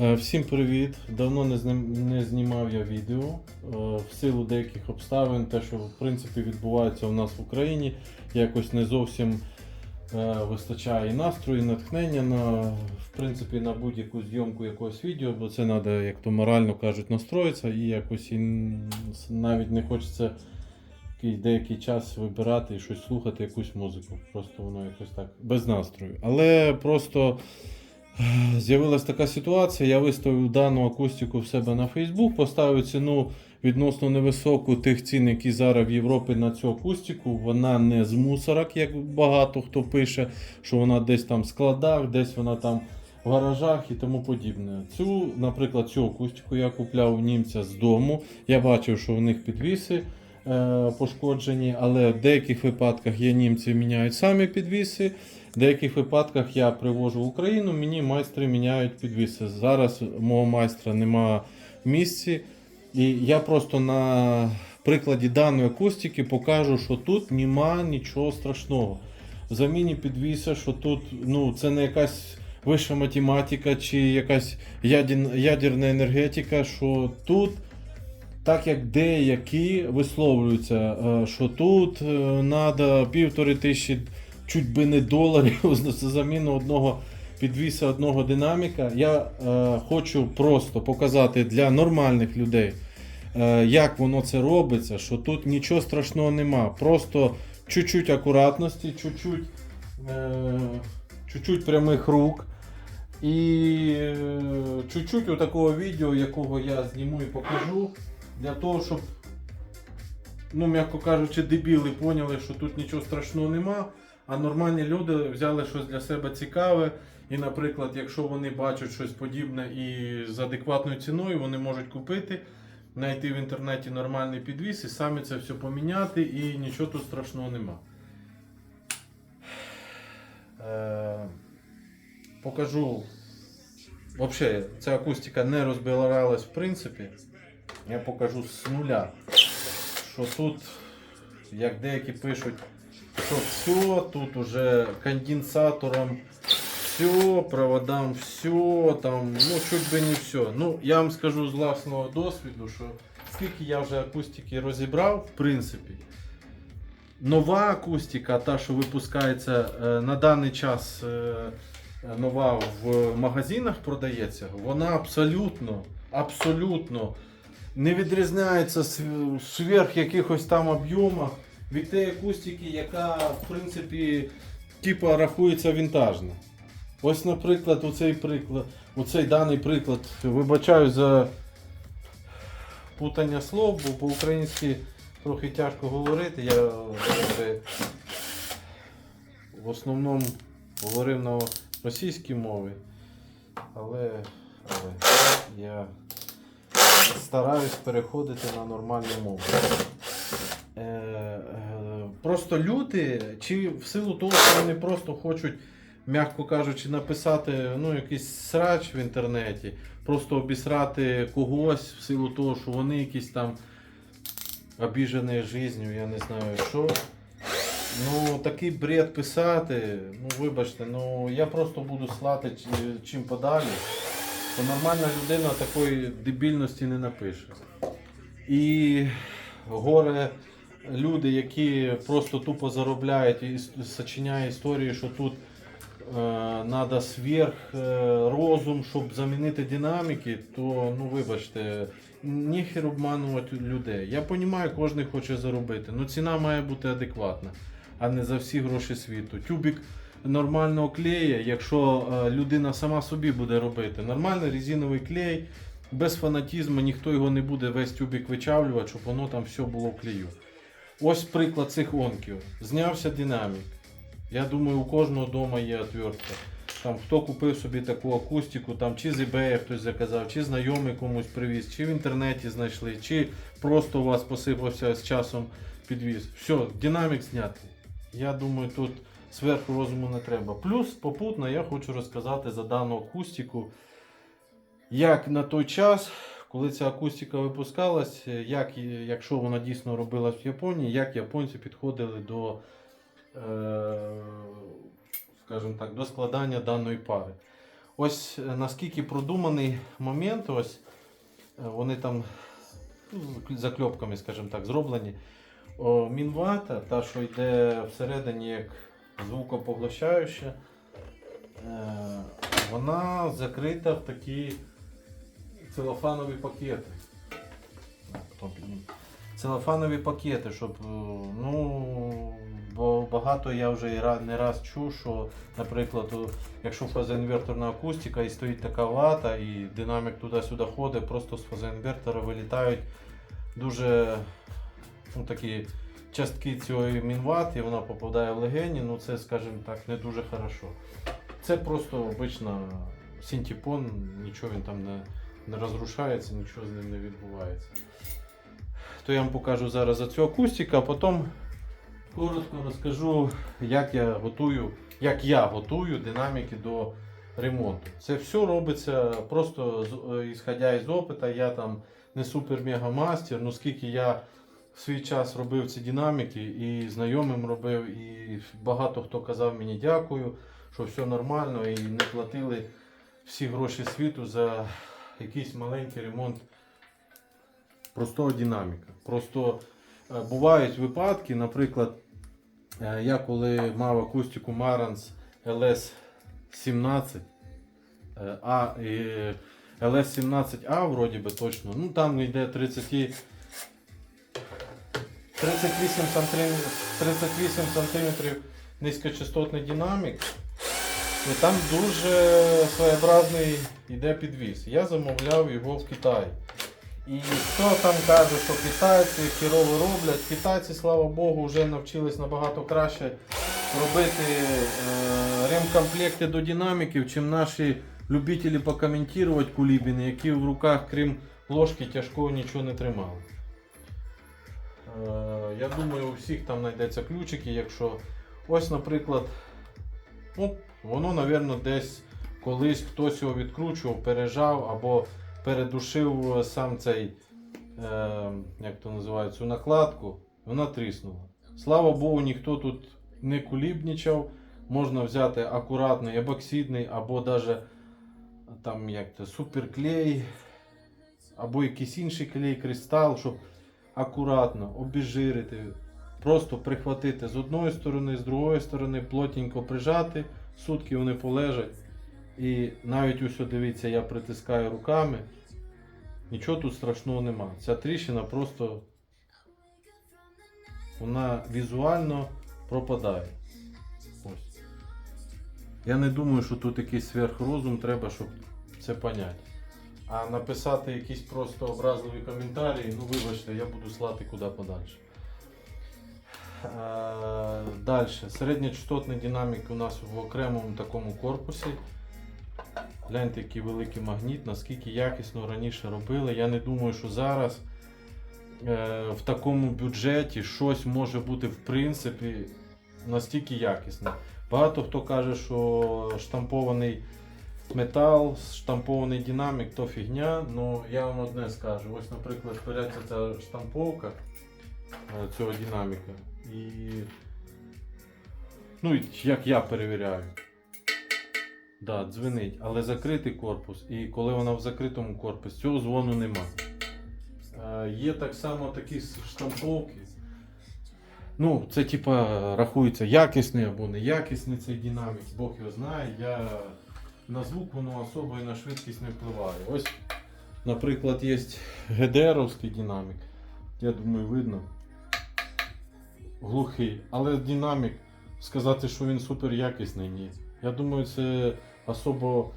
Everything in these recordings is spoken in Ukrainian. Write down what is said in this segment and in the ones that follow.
Е, Всім привіт! Давно не, знімав я відео. Е, В силу деяких обставин, те, що в принципі відбувається у нас в Україні, якось не зовсім е, вистачає і настрою, і натхнення на, в принципі, на будь-яку зйомку якогось відео, бо це треба, як то морально кажуть, настроїтися і якось і навіть не хочеться деякий час вибирати і щось слухати, якусь музику. Просто воно якось так без настрою. Але просто. З'явилася така ситуація, я виставив дану акустику в себе на Facebook, поставив ціну відносно невисоку тих цін, які зараз в Європі на цю акустику. Вона не з мусорок, як багато хто пише, що вона десь там в складах, десь вона там в гаражах і тому подібне. Цю, наприклад, цю акустику я купляв у німця з дому. Я бачив, що в них підвіси е, пошкоджені, але в деяких випадках є німці міняють самі підвіси. В деяких випадках я привожу в Україну, мені майстри міняють підвіси. Зараз мого майстра нема в місці. І я просто на прикладі даної акустики покажу, що тут нема нічого страшного. В заміні підвіса, що тут ну, це не якась вища математика чи якась ядерна енергетика, що тут. Так як деякі висловлюються, е, що тут треба півтори тисячі чуть би не доларів за заміну одного підвіса одного динаміка. Я е, хочу просто показати для нормальних людей, е, як воно це робиться, що тут нічого страшного нема. Просто чуть-чуть акуратності, чуть-чуть, е, прямих рук. І е, чуть-чуть отакого відео, якого я зніму і покажу, для того, щоб, ну, м'яко кажучи, дебіли поняли, що тут нічого страшного нема. А нормальні люди взяли щось для себе цікаве. І, наприклад, якщо вони бачать щось подібне і з адекватною ціною, вони можуть купити, знайти в інтернеті нормальний підвіс і самі це все поміняти, і нічого тут страшного нема. Е, покажу. Взагалі, ця акустика не розбиралась в принципі. Я покажу з нуля, що тут, як деякі пишуть, що все, тут уже конденсатором все, проводам все, там, ну чуть би не все. Ну, я вам скажу з власного досвіду, що скільки я вже акустики розібрав, в принципі, нова акустика, та, що випускається е, на даний час е, нова в магазинах продається, вона абсолютно, абсолютно не відрізняється св- сверх якихось там об'ємах від тієї акустики, яка в принципі типа рахується вінтажна. Ось, наприклад, оцей приклад, оцей даний приклад, вибачаю за путання слов, бо по-українськи трохи тяжко говорити. Я якби, в основному говорив на російській мові, але, але я стараюсь переходити на нормальну мову. Е, е, Просто люди, чи в силу того, що вони просто хочуть, м'яко кажучи, написати ну, якийсь срач в інтернеті, просто обісрати когось в силу того, що вони якісь там обіжені життю, я не знаю що. Ну, такий бред писати, ну вибачте, ну я просто буду слати чим подалі. То нормальна людина такої дебільності не напише. І горе люди, які просто тупо заробляють і сочиняють історії, що тут треба сверх е, розум, щоб замінити динаміки, то ну вибачте, ніхер обманувати людей. Я розумію, кожен хоче заробити, але ціна має бути адекватна, а не за всі гроші світу. Тюбік нормального клея, якщо е, людина сама собі буде робити. Нормальний резиновий клей, без фанатізму, ніхто його не буде весь тюбік вичавлювати, щоб воно там все було в клею. Ось приклад цих онків. Знявся динамік. Я думаю, у кожного вдома є отвертка. Там хто купив собі таку акустику, там чи з eBay хтось заказав, чи знайомий комусь привіз, чи в інтернеті знайшли, чи просто у вас посипався з часом підвіз. Все, динамік знятий. Я думаю, тут зверху розуму не треба. Плюс попутно я хочу розказати за дану акустику, як на той час, коли ця акустика випускалась, як, якщо вона дійсно робилась в Японії, як японці підходили до, е, скажімо так, до складання даної пари. Ось е, наскільки продуманий момент, ось е, вони там ну, закльопками, скажімо так, зроблені. О, мінвата, та, що йде всередині як звукопоглощаюча, е, вона закрита в такі целофанові пакети. Целофанові пакети, щоб е, ну, бо багато я вже не раз чув, що, наприклад, якщо фазоінверторна акустика і стоїть така вата, і динамік туди-сюди ходить, просто з фазоінвертора вилітають дуже ну, такі частки цієї мінват, і вона попадає в легені, ну це, скажімо так, не дуже хорошо. Це просто обична синтепон, нічого він там не, не розрушається, нічого з ним не відбувається. То я вам покажу зараз за цю акустику, а потім коротко розкажу, як я готую, як я готую динаміки до ремонту. Це все робиться просто е, ісходя із опиту. Я там не супер-мега мастер, ну скільки я в свій час робив ці динаміки і знайомим робив, і багато хто казав мені дякую, що все нормально і не платили всі гроші світу за якийсь маленький ремонт простого динаміка. Просто е, бувають випадки, наприклад, е, я коли мав акустику Marantz LS17, е, а і LS17A вроді би точно, ну там йде 30 38 сантиметрів, 38 сантиметрів низькочастотний динамік. І там дуже своєобразний йде підвіз. Я замовляв його в Китаї. І хто там каже, що китайці хірово роблять, китайці, слава Богу, вже навчились набагато краще робити е, ремкомплекти до динаміків, чим наші любителі покоментувати кулібіни, які в руках, крім ложки, тяжкого нічого не тримали. Е, я думаю, у всіх там знайдеться ключики, якщо ось, наприклад, ну, воно, напевно, десь колись хтось його відкручував, пережав або передушив е, сам цей, е, як то називає, накладку, вона тріснула. Слава Богу, ніхто тут не кулібнічав. Можна взяти акуратний ебоксидний або даже суперклей, або якийсь інший клей, кристал, щоб акуратно обіжирити, просто прихватити з одної сторони, з другої сторони, плотненько прижати, сутки вони полежать. І навіть ось дивіться, я притискаю руками. Нічого тут страшного нема. Ця тріщина просто вона візуально пропадає. Ось. Я не думаю, що тут якийсь сверхрозум треба, щоб це поняти. А написати якісь просто образливі коментарі, ну вибачте, я буду слати куди подальше. Далі. Середньочастотний динамік у нас в окремому такому корпусі. Гляньте, який великий магніт, наскільки якісно раніше робили. Я не думаю, що зараз е, в такому бюджеті щось може бути в принципі настільки якісне. Багато хто каже, що штампований метал, штампований динамік то фігня. Ну я вам одне скажу. Ось, наприклад, береться ця штамповка е, цього динаміка. І ну, як я перевіряю. Да, дзвенить, але закритий корпус. І коли вона в закритому корпусі, цього дзвону нема. Е, є так само такі штамповки. Ну, це типа рахується якісний або неякісний цей динамік, Бог його знає. Я на звук воно особо і на швидкість не впливає. Ось, наприклад, є ГДРовський динамік. Я думаю, видно. Глухий. Але динамік, сказати, що він супер якісний, ні. Я думаю, це особо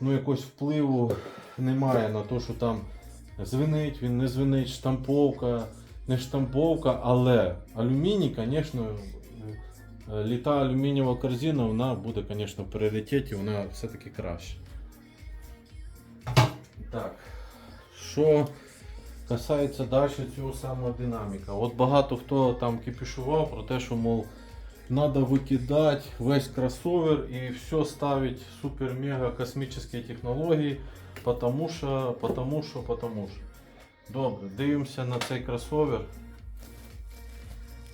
ну, якогось впливу немає на те, що там звенить, він не звенить, штамповка, не штамповка, але алюміній, звісно, літа алюмінієва корзина, вона буде, звісно, в пріоритеті, вона все-таки краще. Так. Що касається далі цього самого динаміка. От багато хто там кипішував про те, що, мов, надо викидати весь кросовер і все ставить супер-мега космічні технології, потому що, потому що, потому що. Добре, дивимося на цей кросовер.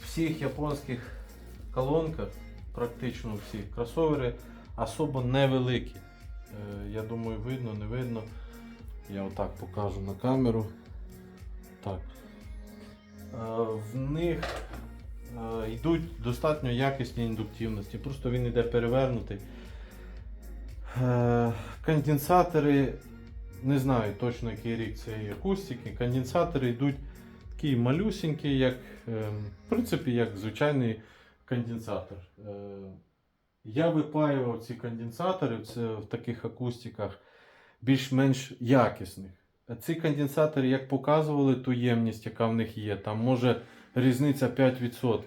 В всіх японських колонках, практично всіх, кросовери особо невеликі. Е, Я думаю, видно, не видно. Я отак покажу на камеру. Так. Е, В них е, йдуть достатньо якісні індуктивності. Просто він йде перевернутий. Е, Конденсатори, не знаю точно який рік цієї акустики. Конденсатори йдуть такі малюсенькі, як, в принципі, як звичайний конденсатор. Я випаював ці конденсатори в таких акустиках більш-менш якісних. Ці конденсатори, як показували ту ємність, яка в них є, там може різниця 5%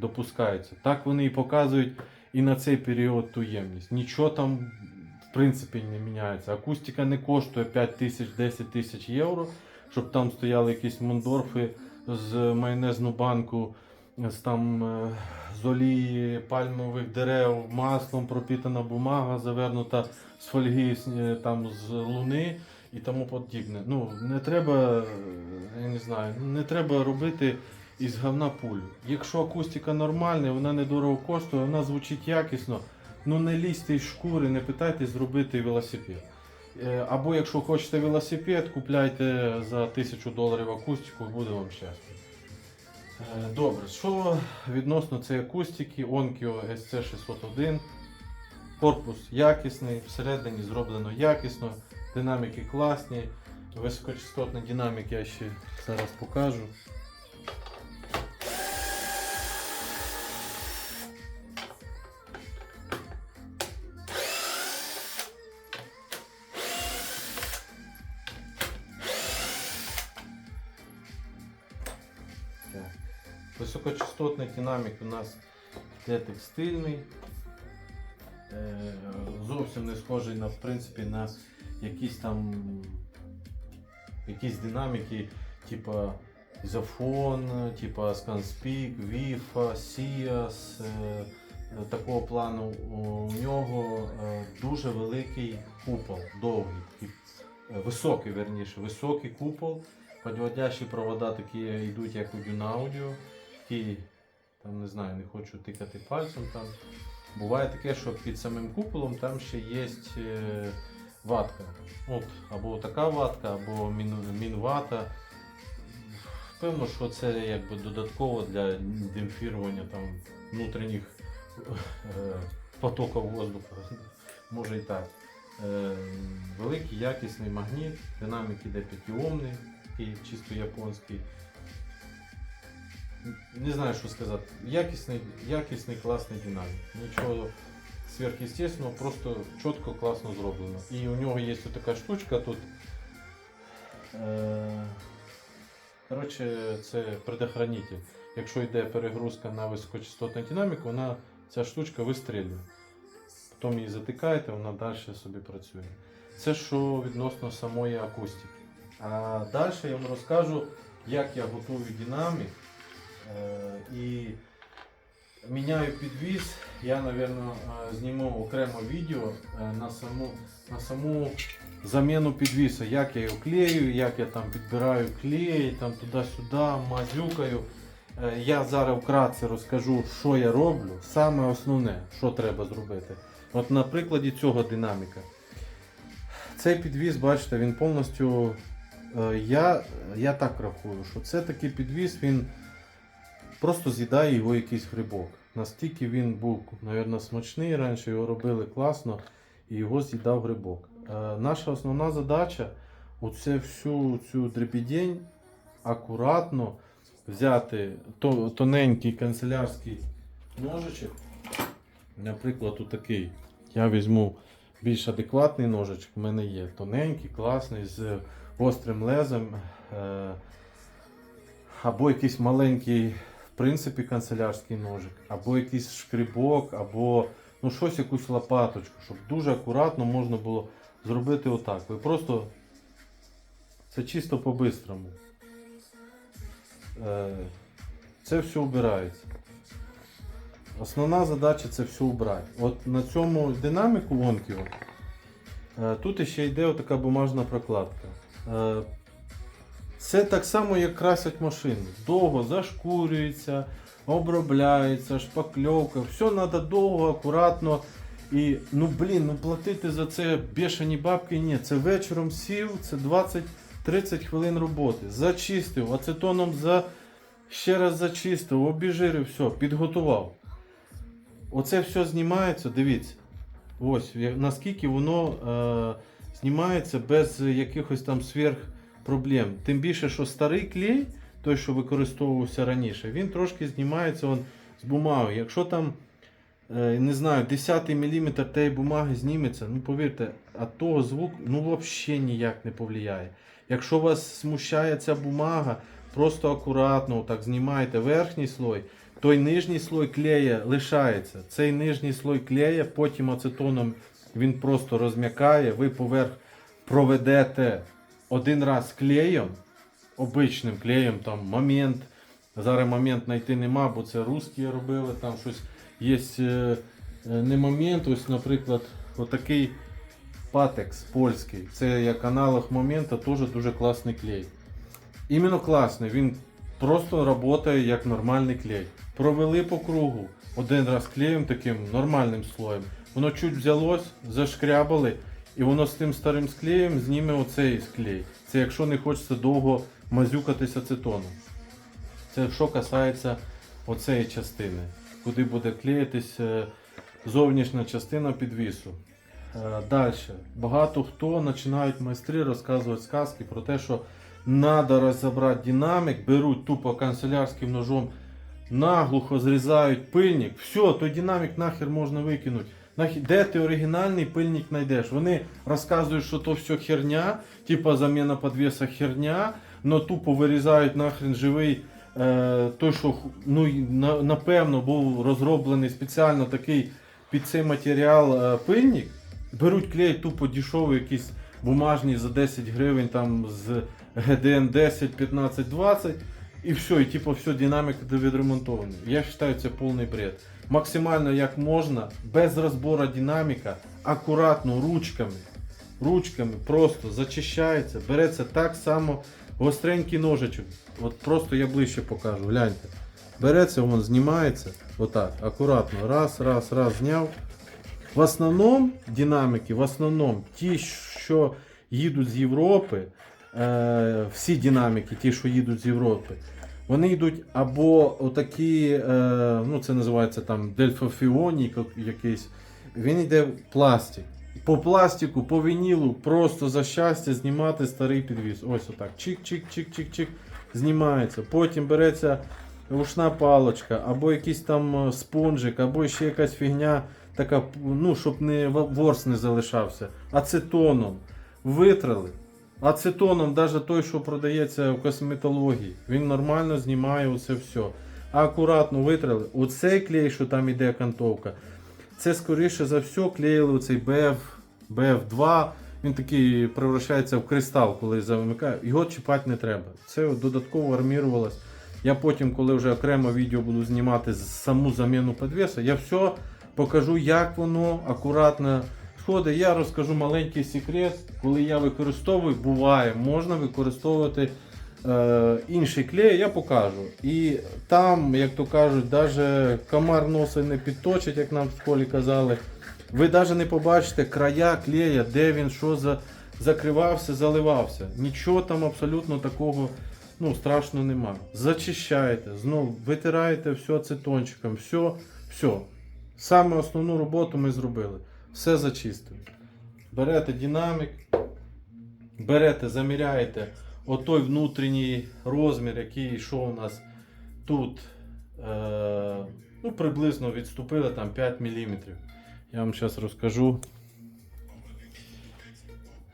допускається. Так вони і показують і на цей період ту ємність. Нічого там в принципі не міняється. Акустика не коштує 5 тисяч 10 тисяч євро, щоб там стояли якісь мондорфи з майонезну банку, з там е, з олії пальмових дерев, маслом пропітана бумага, завернута з фольги е, там з луни і тому подібне. Ну, не треба, е, я не знаю, не треба робити із говна пулю. Якщо акустика нормальна, вона недорого коштує, вона звучить якісно. Ну не лізьте із шкури, не питайте зробити велосипед. Е, Або якщо хочете велосипед, купляйте за 1000 доларів акустику буде вам щастя. Е, Добре, що відносно цієї акустики, Onkyo SC601. Корпус якісний, всередині зроблено якісно, динаміки класні, високочастотні динаміки я ще зараз покажу. Високочастотний динамік у нас йде текстильний. Е, Зовсім не схожий на, в принципі, на якісь там якісь динаміки, типа Ізофон, типа Scanspeak, Сіас. е, Такого плану у нього е, дуже великий купол, довгий, е, високий, верніше, високий купол. Подводящі провода такі йдуть, як у Дюнаудіо. Такі, там не знаю, не хочу тикати пальцем там. Буває таке, що під самим куполом там ще є е, ватка. От, або така ватка, або мін, мінвата. Певно, що це якби додатково для демпфірування там внутрішніх е, потоків воздуха. Може і так. Е, великий якісний магніт, динамік іде 5-омний, такий чисто японський. Не знаю, що сказати. Якісний, якісний класний динамік. Нічого сверхъестественного, просто чітко, класно зроблено. І у нього є така штучка тут. Е, Коротше, це предохранитель. Якщо йде перегрузка на високочастотну динаміку, вона ця штучка вистрілює. Потім її затикаєте, вона далі собі працює. Це що відносно самої акустики. А далі я вам розкажу, як я готую динамік е, і міняю підвіз. Я, напевно, зніму окремо відео е, на саму, на саму заміну підвіса, як я його клею, як я там підбираю клей, там туди-сюди, мазюкаю. Е, Я зараз вкратце розкажу, що я роблю. Саме основне, що треба зробити. От на прикладі цього динаміка. Цей підвіз, бачите, він повністю. е, Я, я так рахую, що це такий підвіз, він просто з'їдає його якийсь грибок. Настільки він був, мабуть, смачний раніше, його робили класно і його з'їдав грибок. Е, Наша основна задача оце всю цю дребідень акуратно взяти тоненький канцелярський ножичок. Наприклад, отакий. Я візьму більш адекватний ножичок, в мене є тоненький, класний, з гострим лезом. Е, Або якийсь маленький, принципі, канцелярський ножик, або якийсь шкрібок, або ну, щось, якусь лопаточку, щоб дуже акуратно можна було зробити отак. Ви просто це чисто по-бистрому. Е, Це все вбирається. Основна задача це все убрати. От на цьому динаміку Onkyo е, тут ще йде така бумажна прокладка. Це так само, як красять машини. Довго зашкурюється, обробляється, шпакльовка. Все треба довго, акуратно. І ну блін, ну платити за це бешені бабки ні. Це вечором сів, це 20-30 хвилин роботи. Зачистив, ацетоном за ще раз зачистив, обіжирив, все, підготував. Оце все знімається, дивіться. Ось наскільки воно е, знімається без якихось там сверх проблем. Тим більше, що старий клей, той, що використовувався раніше, він трошки знімається он, з бумаги. Якщо там, е, не знаю, 10 мм тієї бумаги зніметься, ну повірте, а того звук ну, взагалі ніяк не повлияє. Якщо вас смущає ця бумага, просто акуратно так знімаєте верхній слой, той нижній слой клея лишається. Цей нижній слой клея, потім ацетоном він просто розм'якає, ви поверх проведете один раз клеєм, обичним клеєм, там момент. Зараз момент знайти нема, бо це русські робили, там щось є е, е, не момент, ось, наприклад, отакий патекс польський. Це як аналог момента, теж дуже класний клей. Іменно класний, він просто працює як нормальний клей. Провели по кругу один раз клеєм таким нормальним слоєм. Воно чуть взялось, зашкрябали, і воно з тим старим склеєм зніме оцей склей. Це якщо не хочеться довго мазюкатись ацетоном. Це що касається оцеї частини, куди буде клеїтись е, зовнішня частина підвісу. Далі. Багато хто починають майстри розказувати сказки про те, що треба розібрати динамік, беруть тупо канцелярським ножом, наглухо зрізають пильник, все, той динамік нахер можна викинути. Де ти оригінальний пильник знайдеш? Вони розказують, що то все херня, типа заміна підвіса херня, но тупо вирізають нахрен живий. Е, той, що ну, напевно був розроблений спеціально такий під цей матеріал е, пильник, беруть клей тупо дешевий якийсь бумажний за 10 гривень там з GDN 10, 15, 20 і все, і типу все, динаміка відремонтована. Я вважаю, це повний бред. Максимально як можна, без розбору динаміка, акуратно ручками, ручками просто зачищається, береться так само гостренький ножичок. От просто я ближче покажу, гляньте. Береться, він знімається, отак, акуратно, раз, раз, раз, зняв. В основному динаміки, в основному ті, що їдуть з Європи, е, всі динаміки, ті, що їдуть з Європи, вони йдуть або отакі, е, ну це називається там дельфофіонік якийсь. Він йде в пластик. По пластику, по вінілу, просто за щастя знімати старий підвіз. Ось отак. Чик-чик-чик-чик-чик. Знімається. Потім береться рушна палочка, або якийсь там е, спонжик, або ще якась фігня, така, ну, щоб не ворс не залишався. Ацетоном. Витрали. Ацетоном, навіть той, що продається в косметології, він нормально знімає оце все. Акуратно витрали. Оцей клей, що там іде кантовка, це скоріше за все клеїли оцей BF, BF2. Він такий превращається в кристал, коли замикає. Його чіпати не треба. Це додатково армірувалось. Я потім, коли вже окремо відео буду знімати саму заміну підвеса, я все покажу, як воно акуратно сходить. Я розкажу маленький секрет. Коли я використовую, буває, можна використовувати е, інший клей, я покажу. І там, як то кажуть, навіть комар носа не підточить, як нам в школі казали. Ви навіть не побачите края клея, де він що за, закривався, заливався. Нічого там абсолютно такого ну, страшного нема. Зачищаєте, знову витираєте все ацетончиком, все, все. Саме основну роботу ми зробили. Все зачистили. Берете динамік, берете, заміряєте отой внутрішній розмір, який що у нас тут е, ну, приблизно відступили там 5 мм. Я вам зараз розкажу.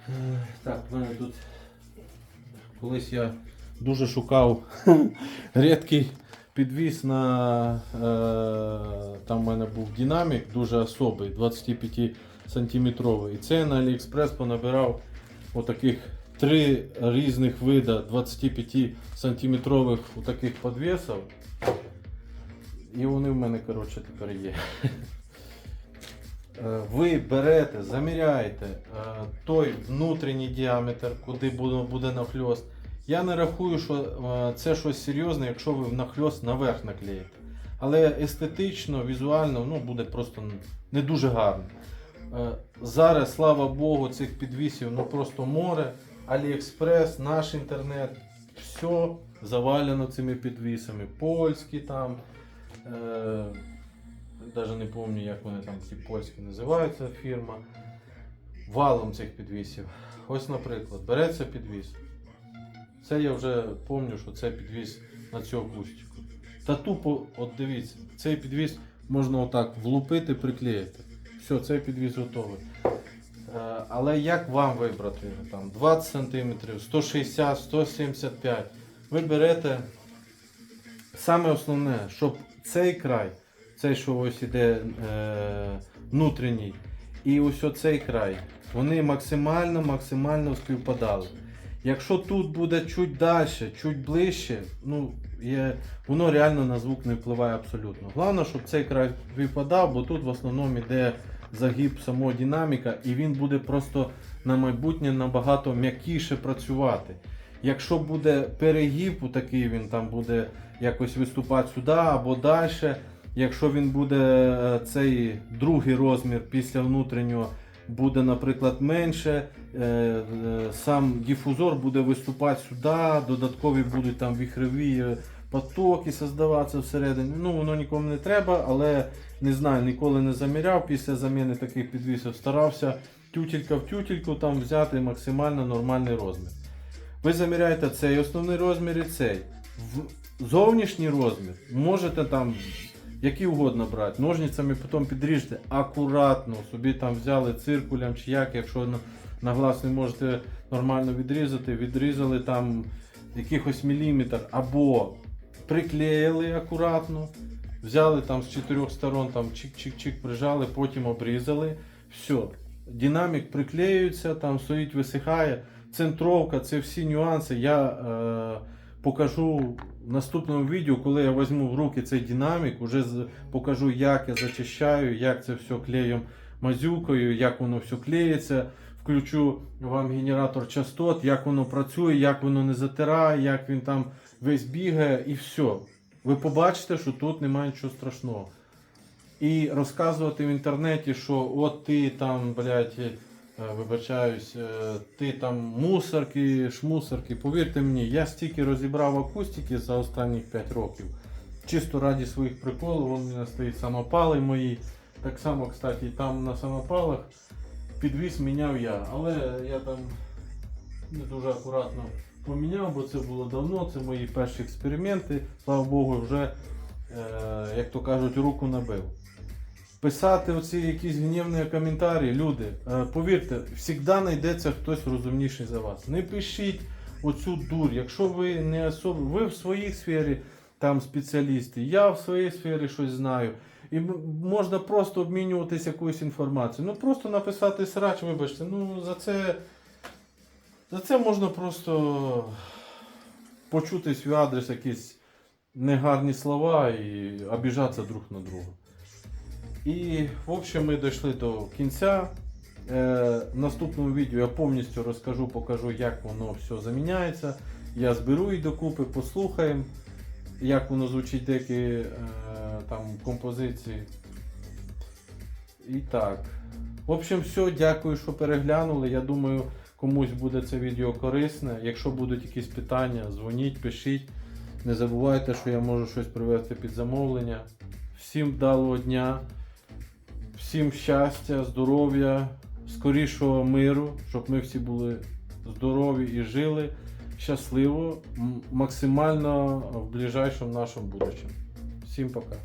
Е, Так, в мене тут колись я дуже шукав рідкий підвіз на. Е, там в мене був динамік дуже особий, 25 сантиметровий. І це на Аліекспрес понабирав отаких три різних вида 25 сантиметрових таких підвісів. І вони в мене, коротше, тепер є. Е, Ви берете, заміряєте е, той внутрішній діаметр, куди буде нахльост. Я не рахую, що е, це щось серйозне, якщо ви нахльост наверх наклеїте. Але естетично, візуально ну, буде просто не дуже гарно. Е, Зараз, слава Богу, цих підвісів ну просто море. Аліекспрес, наш інтернет, все завалено цими підвісами. Польські там. Е, навіть не пам'ятаю, як вони там ці польські називаються фірма. Валом цих підвісів. Ось, наприклад, береться підвіс. Це я вже пам'ятаю, що це підвіс на цю акустику. Та тупо, от дивіться, цей підвіс можна отак влупити, приклеїти. Все, цей підвіс готовий. Е, Але як вам вибрати там 20 см, 160, 175 Ви берете саме основне, щоб цей край, цей, що ось іде е, внутрішній, і ось оцей край, вони максимально максимально співпадали. Якщо тут буде чуть далі, чуть ближче, ну, є, воно реально на звук не впливає абсолютно. Головне, щоб цей край випадав, бо тут в основному йде загиб самого динаміка, і він буде просто на майбутнє набагато м'якіше працювати. Якщо буде перегиб, такий він там буде якось виступати сюди або далі. Якщо він буде е, цей другий розмір після внутрішнього буде, наприклад, менше, е, е, сам дифузор буде виступати сюди, додаткові будуть там віхрові е, потоки создаватися всередині. Ну, воно нікому не треба, але не знаю, ніколи не заміряв. Після заміни таких підвісів старався тютелька в тютельку там взяти максимально нормальний розмір. Ви заміряєте цей основний розмір і цей. В зовнішній розмір можете там які угодно брати. Ножницями потім підріжте акуратно, собі там взяли циркулем чи як, якщо на, глаз не можете нормально відрізати, відрізали там якихось міліметр або приклеїли акуратно, взяли там з чотирьох сторон, там чик-чик-чик прижали, потім обрізали. Все. Динамік приклеюється, там стоїть, висихає. Центровка, це всі нюанси. Я е, покажу в наступному відео, коли я візьму в руки цей динамік, уже покажу, як я зачищаю, як це все клеєм мазюкою, як воно все клеїться. Включу вам генератор частот, як воно працює, як воно не затирає, як він там весь бігає і все. Ви побачите, що тут немає нічого страшного. І розказувати в інтернеті, що от ти там, блядь, вибачаюсь, е, ти там мусорки, шмусорки. Повірте мені, я стільки розібрав акустики за останні 5 років. Чисто раді своїх приколів, вон мене стоїть самопали мої. Так само, кстати, там на самопалах підвіз міняв я. Але я там не дуже акуратно поміняв, бо це було давно, це мої перші експерименти. Слава Богу, вже, е, як то кажуть, руку набив. Писати оці якісь гнівні коментарі, люди, е, повірте, завжди знайдеться хтось розумніший за вас. Не пишіть оцю дурь. Якщо ви не особо, ви в своїй сфері там спеціалісти, я в своїй сфері щось знаю. І можна просто обмінюватися якоюсь інформацією. Ну просто написати срач, вибачте, ну за це. За це можна просто почути свій адрес якісь негарні слова і обіжатися друг на друга. І, в общем, ми дійшли до кінця. Е, в наступному відео я повністю розкажу, покажу, як воно все заміняється. Я зберу їх докупи, послухаємо, як воно звучить деякі е, там композиції. І так. В общем, все, дякую, що переглянули. Я думаю, комусь буде це відео корисне. Якщо будуть якісь питання, дзвоніть, пишіть. Не забувайте, що я можу щось привезти під замовлення. Всім вдалого дня, всім щастя, здоров'я, скорішого миру, щоб ми всі були здорові і жили щасливо, максимально в ближайшому нашому будущому. Всім пока.